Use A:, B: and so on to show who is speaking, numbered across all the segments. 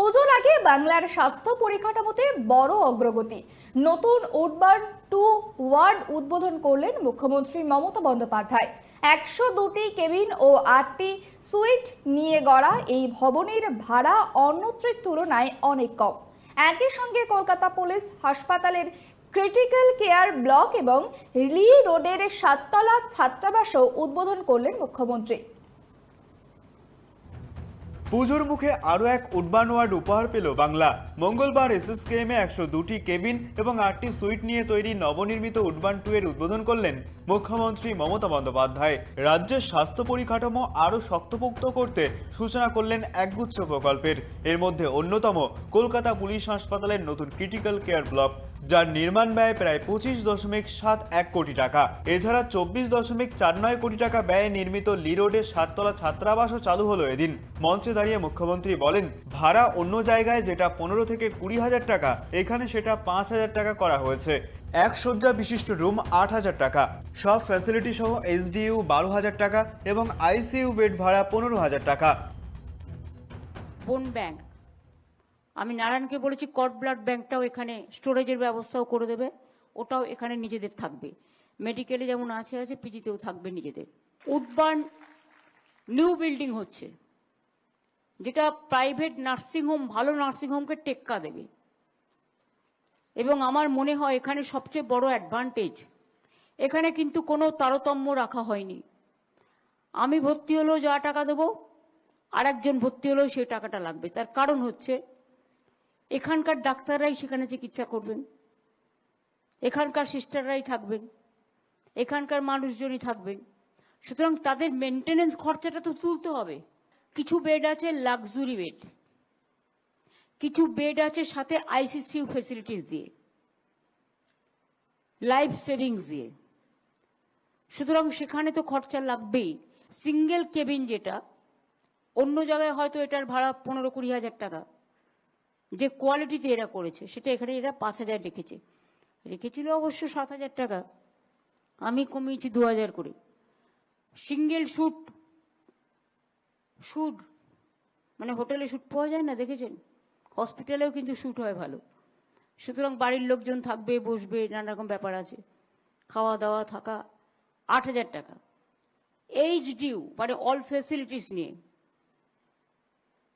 A: পুজোর আগে বাংলার স্বাস্থ্য পরিকাঠামোতে বড় অগ্রগতি। নতুন উডবার্ন টু ওয়ার্ড উদ্বোধন করলেন মুখ্যমন্ত্রী মমতা বন্দ্যোপাধ্যায়। একশো দুটি কেবিন ও আটটি সুইট নিয়ে গড়া এই ভবনের ভাড়া অন্যত্রের তুলনায় অনেক কম। একই সঙ্গে কলকাতা পুলিশ হাসপাতালের ক্রিটিক্যাল কেয়ার ব্লক এবং লি রোডের সাততলা ছাত্রাবাসও উদ্বোধন করলেন মুখ্যমন্ত্রী।
B: পুজোর মুখে আরও এক উডবান ওয়ার্ড উপহার পেল বাংলা। মঙ্গলবার এসএসকেএমে একশো দুটি কেবিন এবং আটটি সুইট নিয়ে তৈরি নবনির্মিত উডবান টু এর উদ্বোধন করলেন মুখ্যমন্ত্রী মমতা বন্দ্যোপাধ্যায়। রাজ্যের স্বাস্থ্য পরিকাঠামো আরও শক্তপোক্ত করতে সূচনা করলেন একগুচ্ছ প্রকল্পের। এর মধ্যে অন্যতম কলকাতা পুলিশ হাসপাতালের নতুন ক্রিটিক্যাল কেয়ার ব্লক। যার নির্মাণ ব্যয় প্রায় পঁচিশ দশমিক সাত এক কোটি টাকা। এছাড়া চব্বিশ দশমিক চার নয় কোটি টাকা ব্যয়ে নির্মিত লি রোডের সাততলা ছাত্রাবাসও চালু হলো এদিন। মঞ্চে দাঁড়িয়ে মুখ্যমন্ত্রী বলেন, ভাড়া অন্য জায়গায় যেটা পনেরো থেকে কুড়ি হাজার টাকা, এখানে সেটা পাঁচ হাজার টাকা করা হয়েছে। এক শয্যা বিশিষ্ট রুম আট হাজার টাকা। সব ফ্যাসিলিটি সহ এইচডিইউ বারো হাজার টাকা এবং আইসিইউ বেড ভাড়া পনেরো হাজার টাকা।
C: বোন ব্যাংক আমি নারায়ণকে বলেছি কট ব্লাড ব্যাংকটাও এখানে স্টোরেজের ব্যবস্থাও করে দেবে। ওটাও এখানে নিজেদের থাকবে। মেডিকেলে যেমন আছে আছে পিজিতেও থাকবে নিজেদের। উডবার্ন নিউ বিল্ডিং হচ্ছে, যেটা প্রাইভেট নার্সিংহোম ভালো নার্সিংহোমকে টেক্কা দেবে। এবং আমার মনে হয় এখানে সবচেয়ে বড় অ্যাডভান্টেজ এখানে কিন্তু কোনো তারতম্য রাখা হয়নি। আমি ভর্তি হলেও যা টাকা দেবো আর একজন ভর্তি হলেও সেই টাকাটা লাগবে। তার কারণ হচ্ছে এখানকার ডাক্তাররাই সেখানে চিকিৎসা করবেন। এখানকার সিস্টাররাই থাকবেন। এখানকার মানুষজনই থাকবেন। সুতরাং তাদের মেনটেনেন্স খরচাটা তো তুলতে হবে। কিছু বেড আছে লাক্সুরি বেড। কিছু বেড আছে সাথে আইসিসিউ ফেসিলিটিস দিয়ে। লাইফ সেভিংস দিয়ে। সুতরাং সেখানে তো খরচা লাগবেই। সিঙ্গেল কেবিন যেটা, অন্য জায়গায় হয়তো এটার ভাড়া পনেরো কুড়ি হাজার টাকা। যে কোয়ালিটিতে এরা করেছে, সেটা এখানে এরা পাঁচ হাজার রেখেছে। রেখেছিল অবশ্য সাত হাজার টাকা। আমি কমিয়েছি দু হাজার করে। সিঙ্গেল শুট শুট মানে হোটেলে শুট পাওয়া যায় না, দেখেছেন? হসপিটালেও কিন্তু শুট হয় ভালো। সুতরাং বাড়ির লোকজন থাকবে, বসবে, নানা রকম ব্যাপার আছে। খাওয়া দাওয়া থাকা, আট হাজার টাকা। এইচ ডিউ মানে অল ফেসিলিটিস নিয়ে।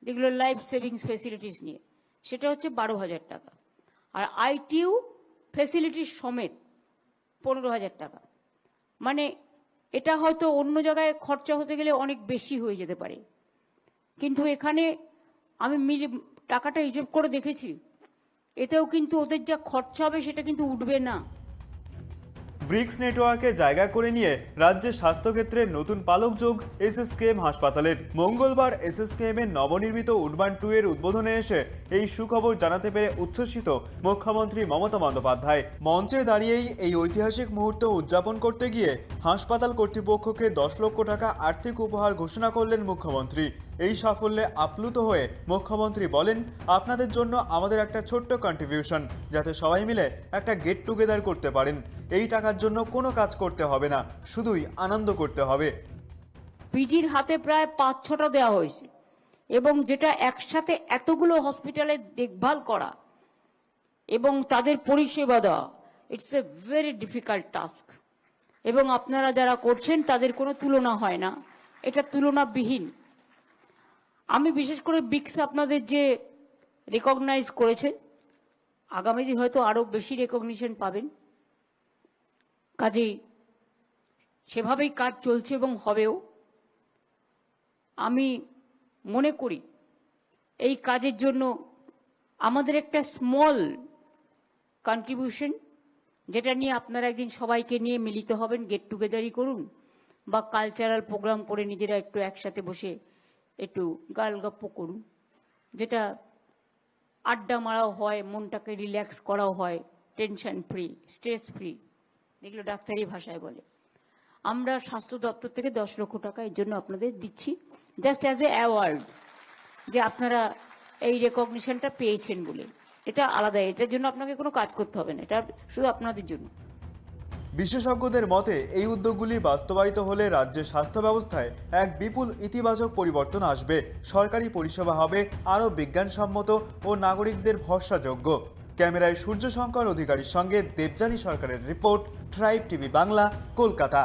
C: যেগুলো লাইফ সেভিংস ফেসিলিটিস নিয়ে। সেটা হচ্ছে বারো হাজার টাকা। আর আইটিউ ফেসিলিটির সমেত পনেরো হাজার টাকা। মানে এটা হয়তো অন্য জায়গায় খরচা হতে গেলে অনেক বেশি হয়ে যেতে পারে। কিন্তু এখানে আমি টাকাটা হিসেব করে দেখেছি, এতেও কিন্তু ওদের যা খরচা হবে সেটা কিন্তু উঠবে না।
B: ব্রিক্স নেটওয়ার্কে জায়গা করে নিয়ে রাজ্যের স্বাস্থ্যক্ষেত্রের নতুন পালক যোগ এসএসকেএম হাসপাতালের। মঙ্গলবার এসএসকেএম এর নবনির্মিত উডবান টু এর উদ্বোধনে এসে এই সুখবর জানাতে পেরে উচ্ছ্বসিত মুখ্যমন্ত্রী মমতা বন্দ্যোপাধ্যায়। মঞ্চে দাঁড়িয়েই এই ঐতিহাসিক মুহূর্ত উদযাপন করতে গিয়ে হাসপাতাল কর্তৃপক্ষকে দশ লক্ষ টাকা আর্থিক উপহার ঘোষণা করলেন মুখ্যমন্ত্রী। এই সাফল্যে আপ্লুত হয়ে মুখ্যমন্ত্রী বলেন, আপনাদের জন্য আমাদের একটা ছোট্ট কন্ট্রিবিউশন যাতে সবাই মিলে একটা গেট টুগেদার করতে পারেন। এই টাকার জন্য কোনো কাজ করতে হবে না, শুধুই আনন্দ করতে হবে।
C: পিজির হাতে প্রায় পাঁচ ছটা দেওয়া হয়েছে এবং যেটা একসাথে এতগুলো হসপিটালে দেখভাল করা এবং তাদের পরিষেবা দেওয়া it's a very difficult task এবং আপনারা যারা করছেন, তাদের কোনো তুলনা হয় না। এটা তুলনাবিহীন। আমি বিশেষ করে বিক্স আপনাদের যে রেকগনাইজ করেছে, আগামী দিন হয়তো আরও বেশি রেকগনিশন পাবেন। কাজেই সেভাবেই কাজ চলছে এবং হবেও। আমি মনে করি, এই কাজের জন্য আমাদের একটা স্মল কন্ট্রিবিউশন যেটা নিয়ে আপনারা একদিন সবাইকে নিয়ে মিলিত হবেন গেট টুগেদারই করুন বা কালচারাল প্রোগ্রাম করে নিজেরা একটু একসাথে বসে একটু গালগপ্প করুন। যেটা আড্ডা মারাও হয়, মনটাকে রিল্যাক্স করাও হয় টেনশন ফ্রি স্ট্রেস ফ্রি যেগুলো ডাক্তারি ভাষায় বলে। আমরা স্বাস্থ্য দপ্তর থেকে দশ লক্ষ টাকা এর জন্য আপনাদের দিচ্ছি। জাস্ট অ্যাজ এ অ্যাওয়ার্ড যে আপনারা এই রেকগনিশনটা পেয়েছেন বলে। এটা আলাদা, এটার জন্য আপনাকে কোনো কাজ করতে হবে না, এটা শুধু আপনাদের জন্য।
B: বিশেষজ্ঞদের মতে, এই উদ্যোগগুলি বাস্তবায়িত হলে রাজ্যের স্বাস্থ্য ব্যবস্থায় এক বিপুল ইতিবাচক পরিবর্তন আসবে। সরকারি পরিষেবা হবে আরও বিজ্ঞানসম্মত ও নাগরিকদের ভরসাযোগ্য। ক্যামেরায় সূর্য সূর্যশঙ্কর অধিকারীর সঙ্গে দেবযানী সরকারের report tribe TV Bangla, Kolkata.